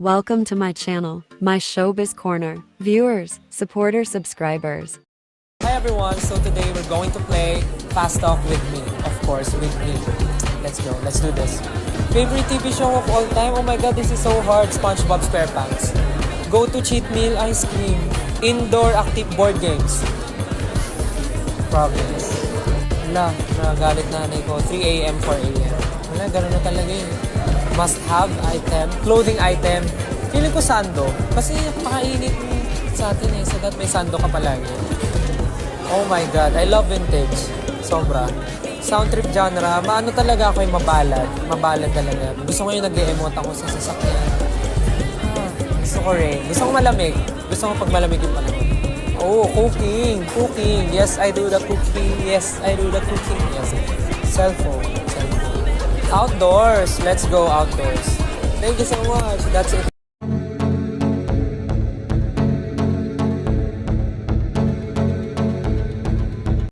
Welcome to my channel, my showbiz corner. Viewers, supporters, subscribers. Hi everyone, so today we're going to play Fast Talk with me. Of course, with me. Let's go, let's do this. Favorite TV show of all time? Oh my god, this is so hard. SpongeBob SquarePants. Go to cheat meal, ice cream. Indoor active board games. Province. Wala, nagalit nanay ko. 3 a.m., 4 a.m. Wala, ganun na talaga yun. Must have item, clothing item. Feeling ko sando. Kasi napakainit sa atin eh. So that may sando ka palagi. Oh my God, I love vintage. Sobra. Sound trip genre, maano talaga ako yung mabalad. Mabalad talaga. Gusto ko yung nag-emote ako sa sasakyan. Ah, gusto ko rin. Gusto ko malamig. Gusto ko pag malamig yung malamig. Oh, cooking. Cooking. Yes, I do the cooking. Yes, I do the cooking. Yes. Cellphone. Outdoors. Let's go outdoors. Thank you so much. That's it.